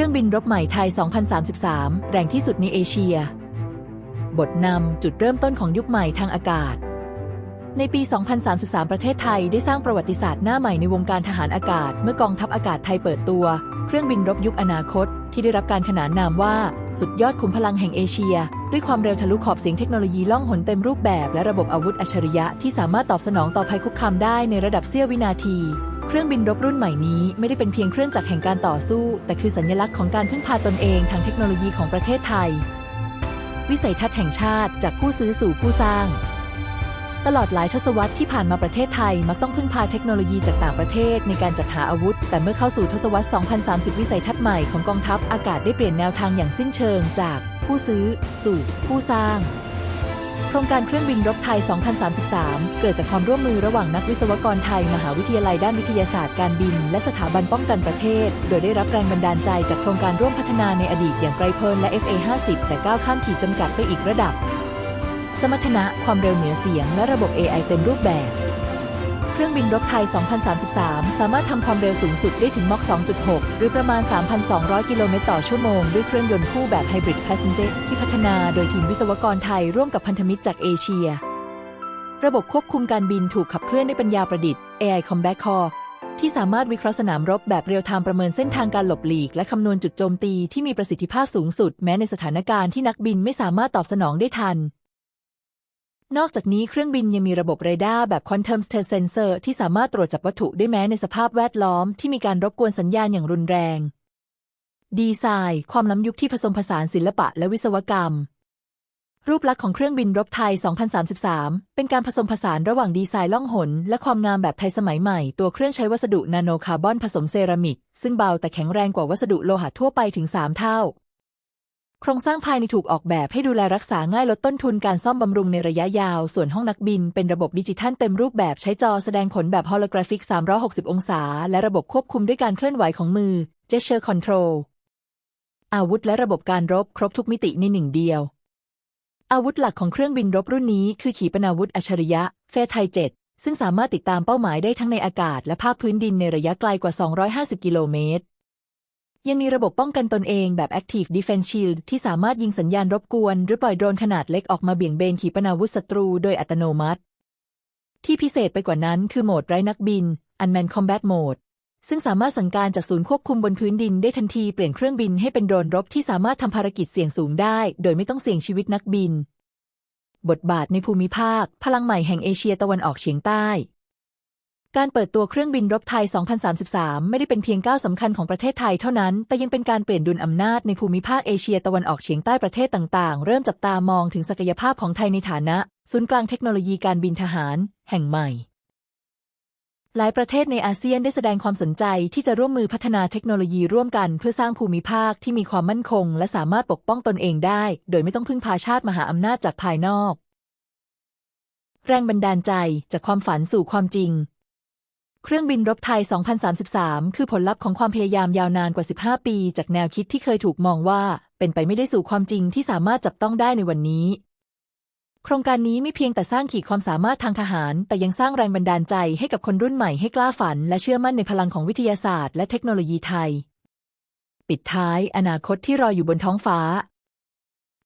ครื่องบินรบใหม่ไทย 2033 แรงที่สุดในเอเชีย บทนำจุดเริ่มต้นของยุคใหม่ทางอากาศ ในปี 2033 ประเทศไทยได้สร้างประวัติศาสตร์หน้าใหม่ในวงการทหารอากาศ เมื่อกองทัพอากาศไทยเปิดตัว เครื่องบินรบยุคอนาคต ที่ได้รับการขนานนามว่า สุดยอดขุมพลังแห่งเอเชีย ด้วยความเร็วทะลุขอบเสียงเทคโนโลยีล่องหนเต็มรูปแบบ และระบบอาวุธอัจฉริยะที่สามารถตอบสนองต่อภัยคุกคามได้ในระดับเสี้ยววินาที เครื่องบินรบรุ่นใหม่นี้ไม่ได้เป็นเพียงเครื่องจักรแห่งการต่อสู้ แต่คือสัญลักษณ์ของการพึ่งพาตนเองทางเทคโนโลยีของประเทศไทย วิสัยทัศน์แห่งชาติจากผู้ซื้อสู่ผู้สร้าง ตลอดหลายทศวรรษที่ผ่านมาประเทศไทยมักต้องพึ่งพาเทคโนโลยีจากต่างประเทศในการจัดหาอาวุธ แต่เมื่อเข้าสู่ทศวรรษ 2030 วิสัยทัศน์ใหม่ของกองทัพอากาศได้เปลี่ยนแนวทางอย่างสิ้นเชิงจากผู้ซื้อ สู่ผู้สร้าง โครงการเครื่องบินรบไทย 2033 เกิดจากความร่วมมือระหว่างนักวิศวกรไทย มหาวิทยาลัยด้านวิทยาศาสตร์การบิน และสถาบันป้องกันประเทศ โดยได้รับแรงบันดาลใจจากโครงการร่วมพัฒนาในอดีตอย่างไกรเพลินและ FA50 แต่ก้าวข้ามขีดจำกัดไปอีกระดับ สมรรถนะความเร็วเหนือเสียง และระบบ AI เต็มรูปแบบ เครื่องบินรบไทย 2033 สามารถทำความเร็วสูงสุดได้ถึงมอก 2.6 หรือประมาณ 3,200 กิโลเมตรต่อชั่วโมง ด้วยเครื่องยนต์คู่แบบ Hybrid Passenger ที่พัฒนาโดยทีมวิศวกรไทยร่วมกับพันธมิตรจากเอเชีย ระบบควบคุมการบินถูกขับเคลื่อนด้วยปัญญาประดิษฐ์ AI Combat Core ที่สามารถวิเคราะห์สนามรบแบบเรียลไทม์ประเมินเส้นทางการหลบหลีก และคำนวณจุดโจมตีที่มีประสิทธิภาพสูงสุด แม้ในสถานการณ์ที่นักบินไม่สามารถตอบสนองได้ทัน นอกจากนี้เครื่องบินยังมีระบบเรดาร์แบบ Quantum State Sensor ที่สามารถตรวจจับวัตถุได้แม้ในสภาพแวดล้อมที่มีการรบกวนสัญญาณอย่างรุนแรง ดีไซน์ ความล้ำยุคที่ผสมผสานศิลปะและวิศวกรรม รูปลักษณ์ของเครื่องบินรบไทย 2033 เป็นการผสมผสานระหว่างดีไซน์ล่องหน และความงามแบบไทยสมัยใหม่ ตัวเครื่องใช้วัสดุนาโนคาร์บอนผสมเซรามิก ซึ่งเบาแต่แข็งแรงกว่าวัสดุโลหะทั่วไปถึง 3 เท่า โครงสร้างภายในถูกออกแบบให้ดูแลรักษาง่ายลดต้นทุนการซ่อมบำรุงในระยะยาว ส่วนห้องนักบินเป็นระบบดิจิทัลเต็มรูปแบบใช้จอแสดงผลแบบฮอลโลกราฟิก 360 องศา และระบบควบคุมด้วยการเคลื่อนไหวของมือ Gesture Control อาวุธและระบบการรบครบทุกมิติในหนึ่งเดียว อาวุธหลักของเครื่องบินรบรุ่นนี้คือขีปนาวุธอัจฉริยะเฟไทเจ็ซึ่งสามารถติดตามเป้าหมายได้ทั้งในอากาศและภาคพื้นดินในระยะไกลกว่า 250 กิโลเมตร ยังมีระบบป้องกันตนเองแบบ Active Defense Shield ที่สามารถยิงสัญญาณรบกวน หรือปล่อยโดรนขนาดเล็กออกมาเบี่ยงเบนขีปนาวุธศัตรูโดยอัตโนมัติ ที่พิเศษไปกว่านั้นคือโหมดไร้นักบิน Unmanned Combat Mode ซึ่งสามารถสั่งการจากศูนย์ควบคุมบนพื้นดินได้ทันทีเปลี่ยนเครื่องบินให้เป็นโดรนรบที่สามารถทำภารกิจเสี่ยงสูงได้ โดยไม่ต้องเสี่ยงชีวิตนักบิน บทบาทในภูมิภาค พลังใหม่แห่งเอเชียตะวันออกเฉียงใต้ การเปิดตัวเครื่องบินรบไทย 2033 ไม่ได้เป็นเพียงก้าวสำคัญของประเทศไทยเท่านั้น แต่ยังเป็นการเปลี่ยนดุลอำนาจในภูมิภาคเอเชียตะวันออกเฉียงใต้ประเทศต่าง ๆ เริ่มจับตามองถึงศักยภาพของไทยในฐานะ ศูนย์กลางเทคโนโลยีการบินทหาร แห่งใหม่ หลายประเทศในอาเซียนได้แสดงความสนใจที่จะร่วมมือพัฒนาเทคโนโลยีร่วมกันเพื่อสร้างภูมิภาคที่มีความมั่นคง และสามารถปกป้องตนเองได้ โดยไม่ต้องพึ่งพาชาติมหาอำนาจจากภายนอก แรงบันดาลใจจากความฝันสู่ความจริง เครื่องบินรบไทย 2033 คือผลลัพธ์ของความพยายามยาวนานกว่า 15 ปี จากแนวคิดที่เคยถูกมองว่า เป็นไปไม่ได้สู่ความจริงที่สามารถจับต้องได้ในวันนี้ โครงการนี้ไม่เพียงแต่สร้างขีดความสามารถทางทหาร แต่ยังสร้างแรงบันดาลใจให้กับคนรุ่นใหม่ให้กล้าฝัน และเชื่อมั่นในพลังของวิทยาศาสตร์และเทคโนโลยีไทย ปิดท้าย อนาคตที่รออยู่บนท้องฟ้า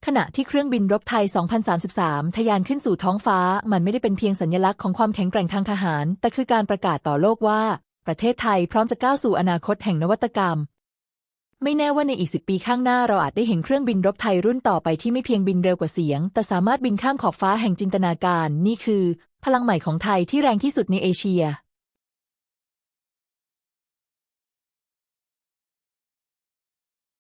ขณะที่เครื่องบินรบไทย 2033 ทะยานขึ้นสู่ท้องฟ้า มันไม่ได้เป็นเพียงสัญลักษณ์ของความแข็งแกร่งทางทหาร แต่คือการประกาศต่อโลกว่า ประเทศไทยพร้อมจะก้าวสู่อนาคตแห่งนวัตกรรม ไม่แน่ว่าในอีกสิปีข้างหน้าเราอาจได้เห็นเครื่องบินรบไทยรุ่นต่อไปที่ไม่เพียงบินเร็วกว่าเสียง แต่สามารถบินข้ามขอบฟ้าแห่งจินตนาการ นี่คือ พลังใหม่ของไทยที่แรงที่สุดในเอเชีย